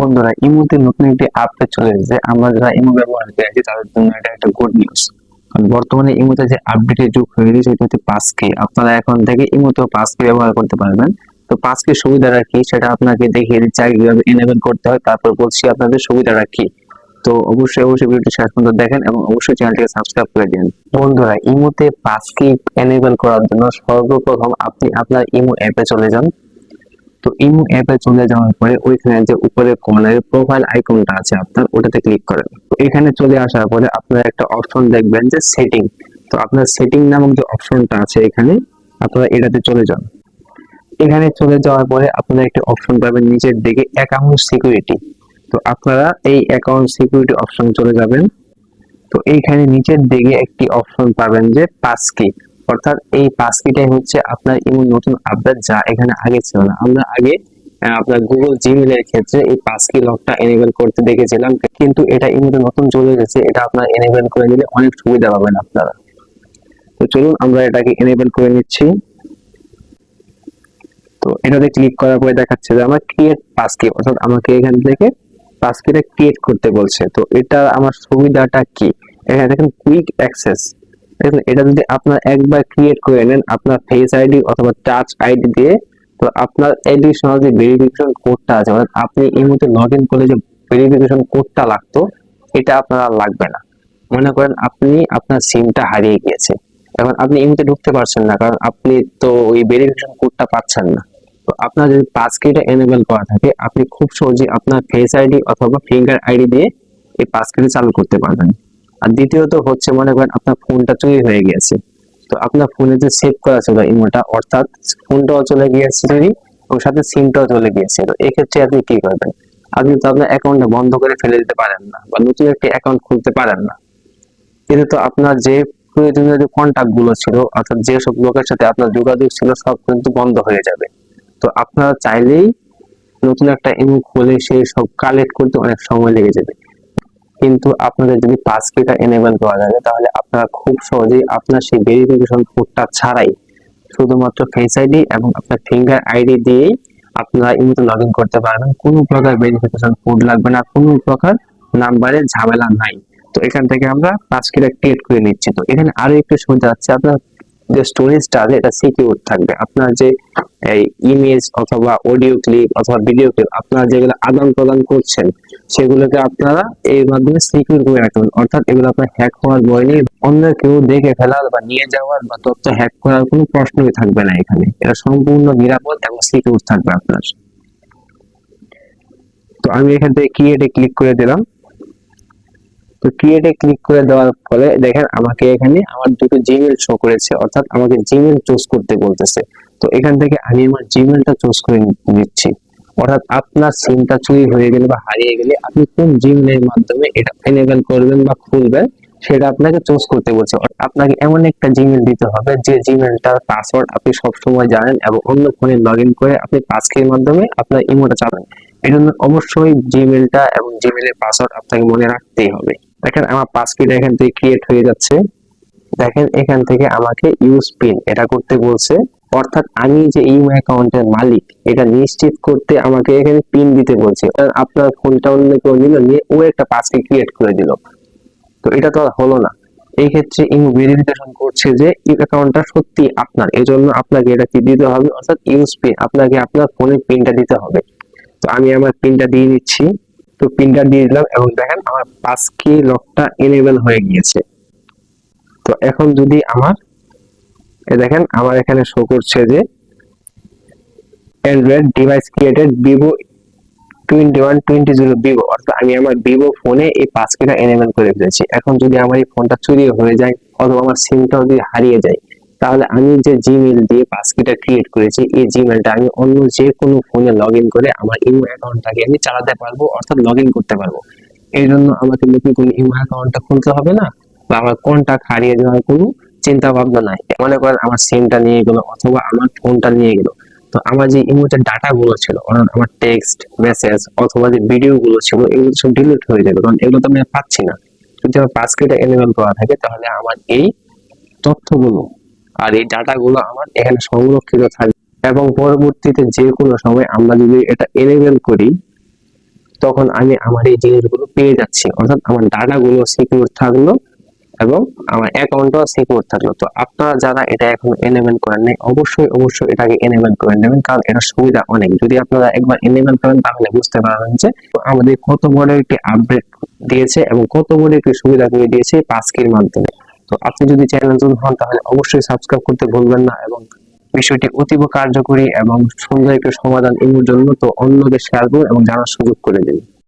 বন্ধুরা, ইমোতে নতুন একটি আপডেট চলে এসেছে। আমরা যারা ইমো ব্যবহার করে আছি, তাদের জন্য এটা একটা গুড নিউজ কারণ বর্তমানে ইমোতে যে আপডেটের যুগ হয়ে গেছে, সেটা হচ্ছে পাসকে আপনারা এখন থেকে ইমোতেও পাসকে ব্যবহার করতে পারবেন। তো পাসকে সুবিধাটা কি? সেটা আপনাকে দেখিয়ে দিচ্ছি আগে কীভাবে এনেবল করতে হয়, তারপর বলছি আপনাদের সুবিধাটা কি। তো অবশ্যই অবশ্যই ভিডিওটি শেষ পর্যন্ত দেখেন এবং অবশ্যই চ্যানেলটিকে সাবস্ক্রাইব করে দিন। বন্ধুরা, ইমোতে পাসকি এনেবল করার জন্য সর্বপ্রথম আপনি আপনার ইমো অ্যাপে চলে যান। তো ইমো অ্যাপে চলে যাওয়ার পরে ওইখানে যে উপরে কর্নারে প্রোফাইল আইকনটা আছে আপনার, ওটাতে ক্লিক করেন। তো এখানে চলে আসার পরে আপনারা একটা অপশন দেখবেন যে সেটিং তো আপনার সেটিং নামক যে অপশনটা আছে এখানে, আপনারা এটাতে চলে যান। এখানে চলে যাওয়ার পরে আপনারা একটা অপশন পাবেন নিচের দিকে অ্যাকাউন্ট সিকিউরিটি তো আপনারা এই অ্যাকাউন্ট সিকিউরিটি অপশন চলে যাবেন। তো এইখানে নিচের দিকে একটি অপশন পাবেন যে পাস পাসকি অর্থাৎ এই পাসকিটাই হচ্ছে আপনার ইমো নতুন আপডেট যা এখানে আগে ছিল না। আমরা আগে আপনার গুগল জিমেল এর ক্ষেত্রে এই পাসকি লকটা এনেবল করতে দেখেছিলাম, কিন্তু এটা ইমোতে নতুন চলে গেছে এটা আপনার এনেবল করে নিলে অনেক সুবিধা পাবেন আপনারা। তো চলুন, আমরা এটাকে এনেবল করে নিচ্ছি। তো এটাতে ক্লিক করার পরে দেখাচ্ছে যে আমার ক্রিয়েট পাসকি, অর্থাৎ আমাকে এখান থেকে পাসকিটা ক্রিয়েট করতে বলছে। তো এটা আমার সুবিধাটা কি? এখানে দেখেন কুইক অ্যাক্সেস এটা যদি আপনার একবার ক্রিয়েট করে নেন, আপনার ফেস আইডি অথবা টাচ আইডি দিয়ে, তো আপনার এডিশনাল যে ভেরিফিকেশন কোডটা আছে আপনি এই মুহূর্তে লগ ইন করলে যে ভেরিফিকেশন কোডটা লাগতো, এটা আপনার আর লাগবে না। মনে করেন আপনি আপনার সিমটা হারিয়ে গিয়েছে। এখন আপনি ঢুকতে পারছেন না, কারণ আপনি তো ওই ভেরিফিকেশন কোডটা পাচ্ছেন না। তো আপনার যদি পাসকিটা এনেবল করা থাকে, আপনি খুব সহজে আপনার ফেস আইডি অথবা ফিঙ্গার আইডি দিয়ে এই পাসকিটা চালু করতে পারবেন। আর দ্বিতীয়ত হচ্ছে, মনে করেন আপনার ফোনটা চুরি হয়ে গিয়েছে। তো আপনার ফোনে যে সেভ করা ছিল ইমোটা, অর্থাৎ ফোনটাও চলে গিয়েছে চুরি এবং সাথে সিমটাও চলে গিয়েছে তো এক্ষেত্রে আপনি কি করবেন? আপনি তো আপনার অ্যাকাউন্টটা বন্ধ করে ফেলে দিতে পারেন না বা নতুন একটি অ্যাকাউন্ট খুলতে পারেন না। কিন্তু তো আপনার যে প্রয়োজনীয় যে কন্ট্যাক্টগুলো ছিল, অর্থাৎ যেসব লোকের সাথে আপনার যোগাযোগ ছিল, সব কিন্তু বন্ধ হয়ে যাবে। তো আপনারা চাইলেই নতুন একটা ইমো খুলে সেই সব কালেক্ট করতে অনেক সময় লেগে যাবে। কিন্তু আপনাদের যদি পাসকিটা এনেবল করা যাবে তাহলে আপনারা খুব সহজেই আপনার সেই ভেরিফিকেশন কোডটা ছাড়াই শুধুমাত্র ফেস আইডি এবং আপনার ফিঙ্গার আইডি দিয়েই আপনারা ইমোতে লগ করতে পারবেন। কোনো প্রকার ভেরিফিকেশন কোড লাগবে না, কোনো প্রকার নাম্বারের ঝামেলা নাই। তো এখান থেকে আমরা পাসকিটা ক্রিয়েট করে নিচ্ছি। তো এখানে আরও একটু সুবিধা আছে আপনার যে স্টোরেজটা আছে, এটা সিকিউর থাকবে। আপনার যে ইমেজ অথবা অডিও ক্লিপ অথবা ভিডিও ক্লিপ আপনারা যেগুলো আদান প্রদান করছেন সেগুলোকে আপনারা এর মাধ্যমে সিকিউর করে রাখবেন অর্থাৎ এগুলো আপনার হ্যাক হওয়ার ভয় নেই, অন্য কেউ দেখে ফেলার বা নিয়ে যাওয়ার বা তথ্য হ্যাক করার কোনো প্রশ্নই থাকবে না এখানে। এটা সম্পূর্ণ নিরাপদ এবং সিকিউর থাকবে আপনার। তো আমি এখান থেকে ক্রিয়েটে ক্লিক করে দিলাম। তো ক্রিয়েটে ক্লিক করে দেওয়ার ফলে দেখেন আমাকে এখানে আমার দুটো জিমেল শো করেছে, অর্থাৎ আমাকে জিমেল চুজ করতে বলতেছে। তো এখান থেকে আমি আমার জিমেলটা চুজ করে নিচ্ছি। অর্থাৎ আপনার সিমটা চুরি হয়ে গেলে বা হারিয়ে গেলে আপনি কোন জিমেলের মাধ্যমে এটা এনেবল করবেন বা খুলবেন, সেটা আপনাকে চুজ করতে বলছে। আপনাকে এমন একটা জিমেল দিতে হবে যে জিমেলটার পাসওয়ার্ড আপনি সবসময় জানেন এবং অন্য ফোনে লগ ইন করে আপনি পাসকির মাধ্যমে আপনার ইমোটা চালান। এই জন্য অবশ্যই জিমেলটা এবং জিমেলের পাসওয়ার্ড আপনাকে মনে রাখতেই হবে। দেখেন আমার পাসকিটা এখান থেকে ক্রিয়েট হয়ে যাচ্ছে। দেখেন এখান থেকে আমাকে ইউজ পিন এটা করতে বলছে। অর্থাৎ আমি যে ইমো অ্যাকাউন্টের মালিক, এটা নিশ্চিত করতে আমাকে এখানে পিন দিতে বলছে। আপনার ফোনটা অন্য কেউ নিল, নিয়ে ও একটা পাসকি ক্রিয়েট করে দিল। তো এটা তো আর হলো না। এই ক্ষেত্রে ইমো ভেরিফিকেশন করছে যে এই অ্যাকাউন্টটা সত্যি আপনার। এই জন্য আপনাকে এটা কি দিতে হবে? অর্থাৎ ইউজ পিন আপনাকে আপনার ফোনের পিনটা দিতে হবে। তো আমি আমার পিনটা দিয়ে দিচ্ছি তো পিনটা দিয়ে দিলাম এবং দেখেন আমার পাসকি লকটা এনেবল হয়ে গিয়েছে। তো এখন যদি আমার এ দেখেন আমার এখানে শো করছে যে Android device created Vivo twenty one twenty zero Vivo অর্থাৎ আমি আমার ভিভো ফোনে এই পাসকিটা এনেবল করে ফেলেছি। এখন যদি আমার এই ফোনটা চুরি হয়ে যায় অথবা আমার সিমটা যদি হারিয়ে যায়, তাহলে আমি যে জিমেল দিয়ে পাসকিটা ক্রিয়েট করেছি, এই জিমেলটা আমি অন্য যে কোনো ফোনে লগ করে আমার ইমো অ্যাকাউন্টটাকে আমি চালাতে পারব, অর্থাৎ লগ করতে পারব। এই জন্য আমাকে নতুন কোনো ইমো অ্যাকাউন্টটা খুলতে হবে না? বা আমার কন্টাক্ট হারিয়ে যাওয়ার কোনো চিন্তা ভাবনা নাই। মনে করেন আমার সিমটা নিয়ে গেলো অথবা আমার ফোনটা নিয়ে গেলো। তো আমার যে ইমোতে ডাটা গুলো ছিল অর্থাৎ আমার টেক্সট মেসেজ অথবা যে ভিডিও গুলো ছিল, এগুলো সব ডিলিট হয়ে যাবে। কারণ এগুলো তো আমি পাচ্ছি না। যদি আমার পাসকিটা এনেবল করা থাকে, তাহলে আমার এই তথ্যগুলো আর এই ডাটা গুলো আমার এখানে সংরক্ষিত থাকবে। এবং পরবর্তীতে যে কোনো সময় আমরা যদি এটা এনেবল করি, তখন আমি আমার এই জিনিসগুলো পেয়ে যাচ্ছি। অর্থাৎ আমার ডাটা গুলো সিকিউর থাকল। এবং আমার অ্যাকাউন্টও সিকিউর থাকল। তো আপনারা যারা এটা এখন এনেবল করেন নাই, অবশ্যই অবশ্যই এটাকে এনেবল করে নেবেন, কারণ এটা সুবিধা অনেক। যদি আপনারা একবার এনেবল করেন, তাহলে বুঝতে পারবেন যে আমাদের কত বড় একটি আপডেট দিয়েছে এবং কত বড় একটি সুবিধা করে দিয়েছে পাসকির মাধ্যমে। তো আপনি যদি চ্যানেল নতুন হন, তাহলে অবশ্যই সাবস্ক্রাইব করতে ভুলবেন না এবং বিষয়টি অতীব কার্যকরী এবং সুন্দর একটি সমাধান এর জন্য তো অন্যদের শেয়ার করুন এবং জানার সুযোগ করে দিন।